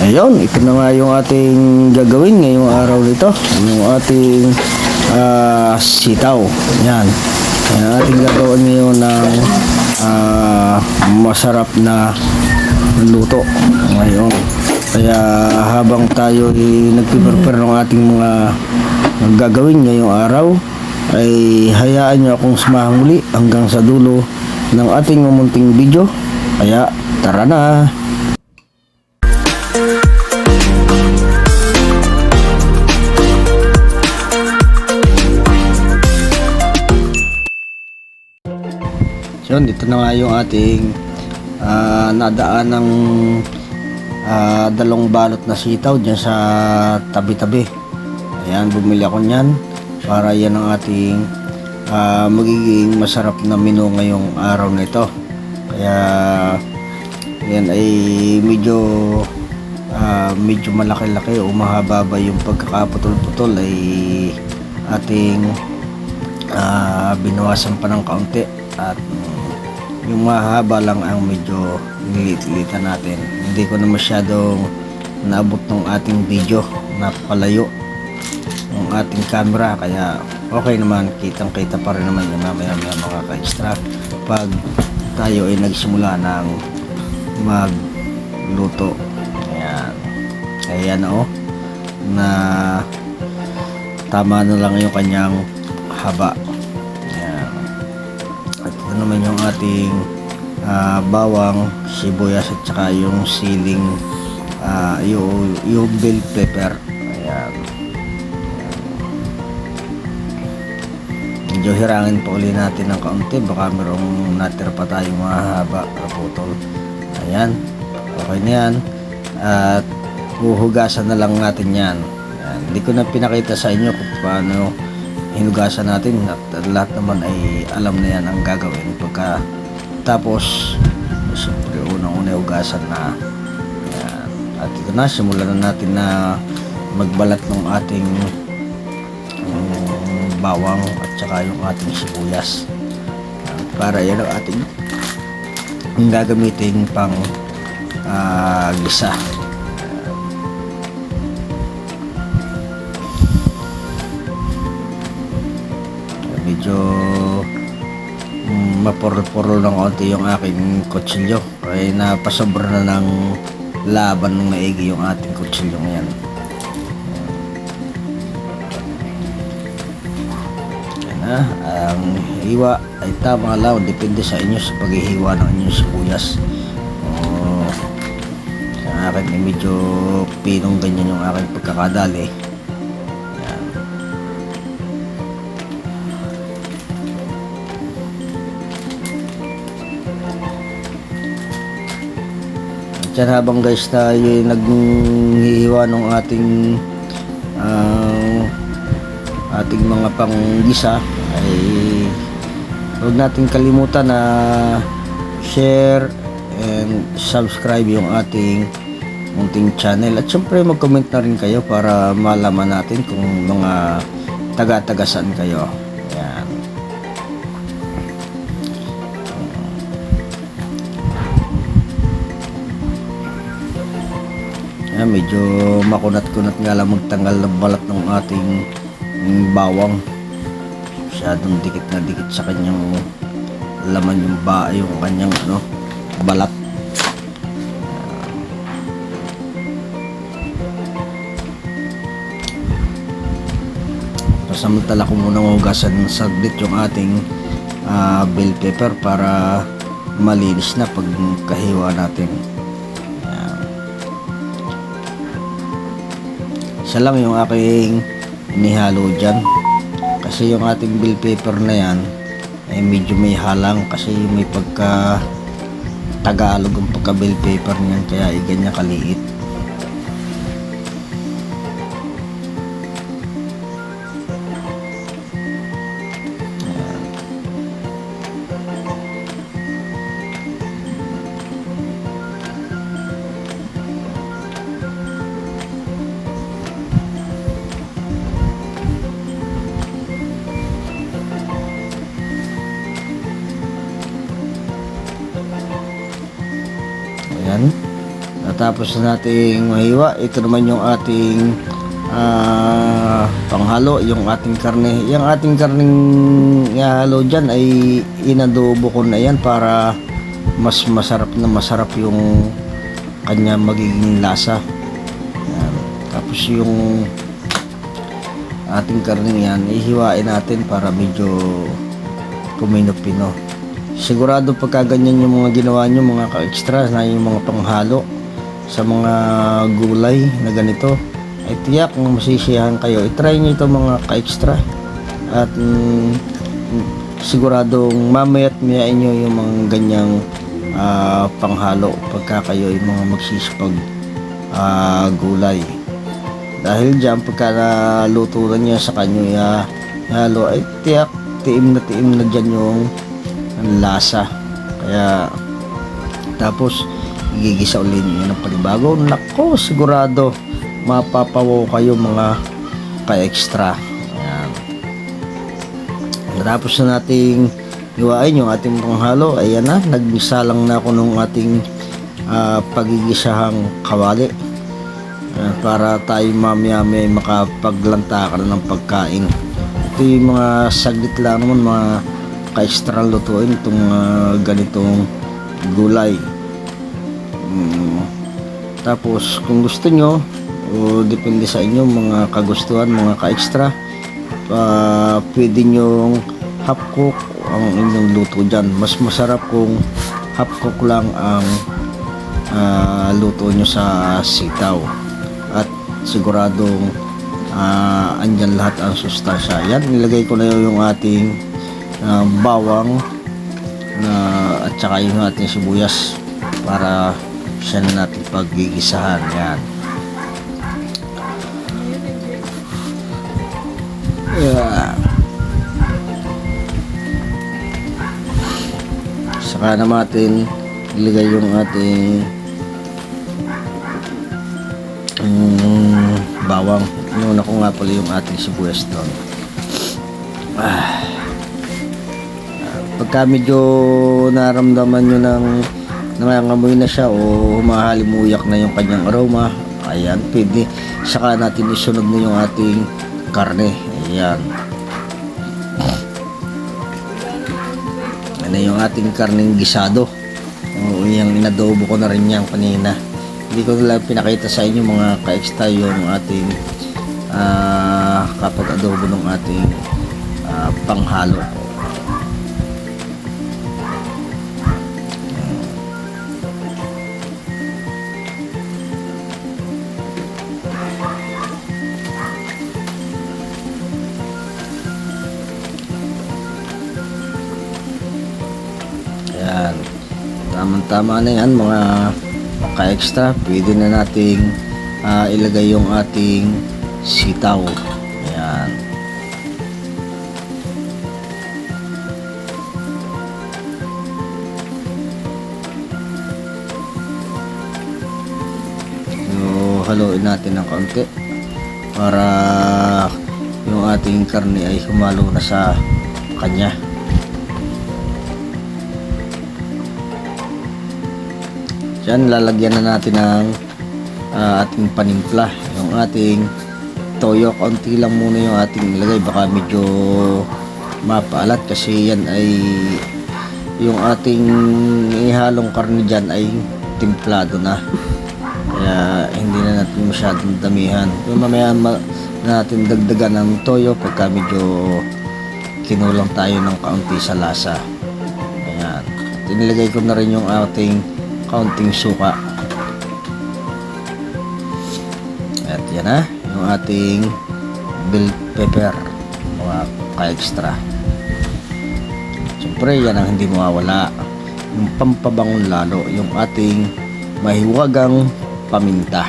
Ayun, ito na nga yung ating gagawin ngayong araw nito. Yung ating ah, sitaw. Yan. Yan ang ating gagawin ngayon ng ah, masarap na luto ngayon. Kaya habang tayo ay nagpiprepare ng ating mga gagawin ngayong araw, ay hayaan nyo akong sumahang muli hanggang sa dulo ng ating mamunting video. Kaya tara na! Yun, dito na nga yung ating ah, nadaan ng ah, dalawang balot na sitaw dyan sa tabi-tabi. Ayan, bumili ako niyan para yan ang ating ah, magiging masarap na menu ngayong araw na ito. Kaya yan ay medyo ah, medyo malaki-laki o mahaba yung pagkakaputol-putol ay ating ah, binawasan pa ng kaunti at yung mahaba lang ang medyo nilit-litan natin. Hindi ko na masyadong naabot ng ating video. Na palayo ng ating camera. Kaya okay naman kitang kita pa rin naman yung mamaya maya mga ka-extra pag tayo ay nagsimula ng magluto. Ayan. Kaya na oh. Na tama na lang yung kanyang haba. ayan naman yung ating ah, bawang, sibuyas at saka yung siling ah, yung, yung bell pepper. Ayan. Medyo hirangin pa uli natin ng kaunti. Baka mayroong natira pa tayong mahaba na putol. Ayan. Okay na yan. At huhugasan na lang natin yan. Ayan. Hindi ko na pinakita sa inyo kung paano hinugasan natin at lahat naman ay alam na yan ang gagawin. Pagka tapos siyempre unang-una hugasan na Ayan. at ito na simulan na natin na magbalat ng ating um, bawang at saka yung ating sibuyas. Para yan ang ating gagamitin pang ah, gisa medyo mm, mapurol-purol ng konti yung aking kutsilyo. Ay napasobra na ng laban ng maigi yung ating kutsilyo ngayon. Yan na ang hiwa ay tama lang depende sa inyo sa paghihiwa ng inyong sibuyas. Sa akin ay medyo pinong ganyan yung aking pagkakadali Diyan habang guys tayo ay naghihiwa ng ating ah, ating mga panggisa ay huwag natin kalimutan na share and subscribe yung ating munting channel at syempre mag-comment na rin kayo para malaman natin kung mga taga-taga saan kayo. Ayan, medyo makunat-kunat nga lang magtanggal ng balat ng ating bawang. Masyadong dikit na dikit sa kanyang laman yung ba yung kanyang ano balat. Pasamantala ko muna hugasan ng saglit yung ating ah, bell pepper para malinis na pag kahiwa natin. Isa lang yung aking inihalo dyan. Kasi yung ating bill paper na yan, ay medyo may halang kasi may pagka Tagalog ang pagka bill paper niyan kaya ay ganyan kaliit. Pagkatapos na nating mahiwa, ito naman yung ating ah, panghalo, yung ating karne. Yung ating karning ihalo dyan ay inadobo ko na yan para mas masarap na masarap yung kanya magiging lasa. Yan. Tapos yung ating karning yan, ihiwain natin para medyo pumino-pino. Sigurado pagka ganyan yung mga ginawa nyo, mga ka-extra na yung mga panghalo sa mga gulay na ganito, ay tiyak kung masisiyahan kayo. I-try nyo ito mga ka-extra. At mm, siguradong mamaya't mayain nyo yung mga ganyang ah, panghalo pagka kayo yung mga magsisipag ah, gulay. Dahil dyan, pagka naluto na niya sa kanyo ya, halo, ay tiyak, tiim na tiim na dyan yung lasa. Kaya, tapos, igigisa ulit niyo ng panibago. Nako, sigurado, mapapawaw kayo mga ka-extra. Ayan. Natapos na nating iwain yung ating panghalo. Ayan na, nagmisa lang na ako nung ating ah, pagigisahang kawali. Ayan, para tayo mamaya may makapaglanta ng pagkain. Ito yung mga saglit lang naman, mga ka-extra lutuin itong ah, ganitong gulay. Tapos kung gusto nyo, o depende sa inyo mga kagustuhan, mga ka-extra, ah, pwede nyong half cook ang inyong luto dyan. Mas masarap kung half cook lang ang ah, luto nyo sa sitaw. At siguradong ah, andyan lahat ang sustansya. Yan, nilagay ko na yung ating ah, bawang na at saka yung ating sibuyas para siya na natin paggigisahan. Yan. Yeah. Saka naman natin ilagay yung ating mm, bawang. Inuna ko nga pala yung ating sibuyas doon. Ah. Pagka medyo naramdaman nyo ng nangangamoy na siya o humahalimuyak na yung kanyang aroma, ayan, pwede. Saka natin isunod na yung ating karne. Ayan. Ano yung ating karneng gisado. O yung inadobo ko na rin yan kanina. Hindi ko lang pinakita sa inyo mga ka-extra yung ating ah, kapag adobo ng ating ah, panghalo. Ayan. Tamang-tama na yan mga ka-extra. Pwede na nating ah, ilagay yung ating sitaw. Ayan. So, haluin natin ng kaunti para yung ating karne ay humalo na sa kanya. Diyan, lalagyan na natin ng ah, ating panimpla. Yung ating toyo, konti lang muna yung ating nilagay. Baka medyo mapaalat kasi yan ay yung ating ihalong karne dyan ay timplado na. Kaya hindi na natin masyadong damihan. Kung mamaya ma- natin dagdagan ng toyo pagka medyo kinulang tayo ng kaunti sa lasa. Ayan. At ko na rin yung ating kaunting suka. At yan na, yung ating bell pepper, mga ka-extra. Siyempre, yan ang hindi mawawala. Yung pampabangong lalo, yung ating mahiwagang paminta.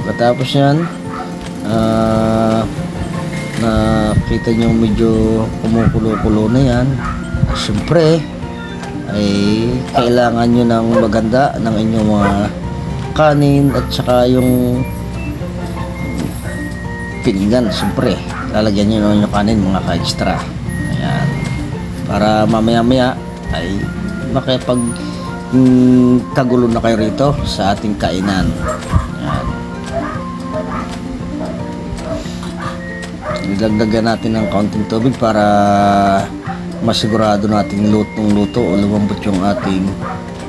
Pagkatapos yan, ah nakita nyo medyo kumukulo-kulo na yan siyempre ay kailangan nyo ng maganda ng inyong mga kanin at saka yung pinggan siyempre lalagyan nyo yung kanin mga ka-extra. Ayan. Para mamaya-maya ay makipag mm, kagulo na kayo rito sa ating kainan. Ayan. Nilagdagan natin ng kaunting tubig para masigurado nating lutong luto o lumambot yung ating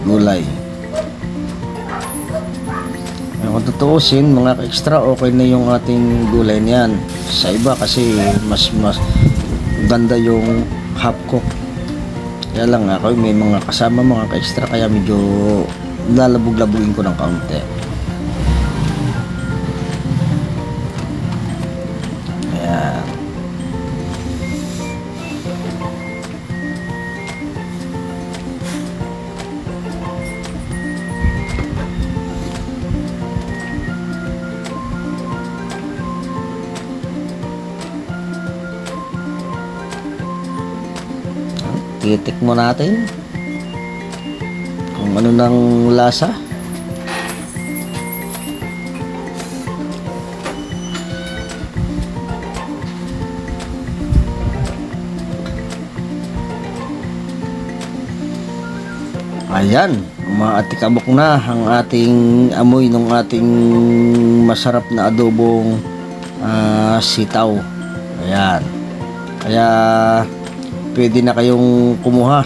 gulay. Kung tutuusin, mga extra okay na yung ating gulay niyan. Sa iba kasi mas mas ganda yung half cook. Kaya lang ako may mga kasama mga ka-extra kaya medyo lalabog-labugin ko ng kaunti. Titik mo natin kung ano ng lasa. Ayan, maatikabok na ang ating amoy ng ating masarap na adobong ah, sitaw. Ayan. Kaya pwede na kayong kumuha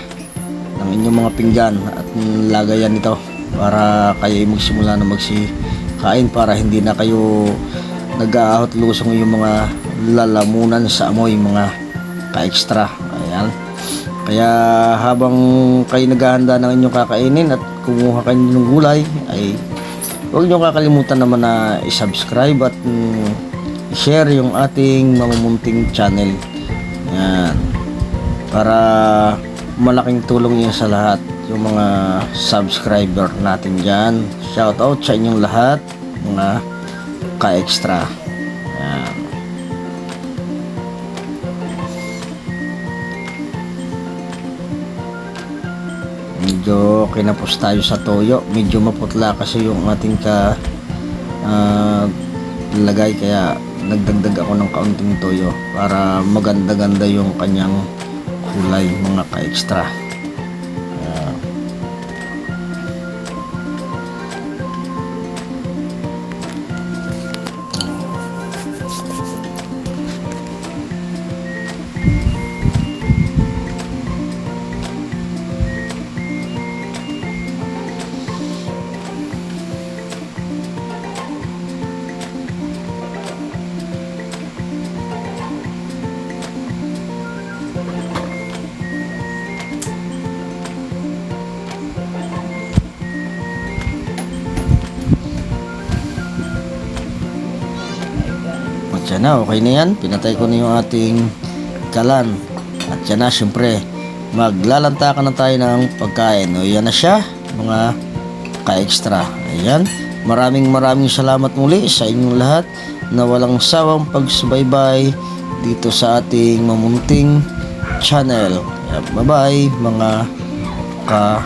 ng inyong mga pinggan at lagayan nito para kayo ay magsimula na magsikain para hindi na kayo nag-aahot lusong yung mga lalamunan sa amoy mga ka-extra. Ayan. Kaya habang kayo naghahanda ng inyong kakainin at kumuha kayo ng gulay ay huwag niyo kakalimutan naman na i-subscribe at mm, i-share yung ating mamumunting channel. Yan. Para malaking tulong yun sa lahat yung mga subscriber natin dyan. Shout out sa inyong lahat mga ka-extra. Yan. medyo kinapos tayo sa toyo medyo maputla kasi yung ating ka ah, lagay kaya nagdagdag ako ng kaunting toyo para maganda-ganda yung kanyang kulay mga ka-extra na, okay na yan. Pinatay ko na yung ating kalan. At yan na, syempre, maglalanta ka na tayo ng pagkain. O yan na siya, mga ka-extra. Ayan. Maraming maraming salamat muli sa inyong lahat na walang sawang pagsubaybay dito sa ating mamunting channel. Bye bye mga ka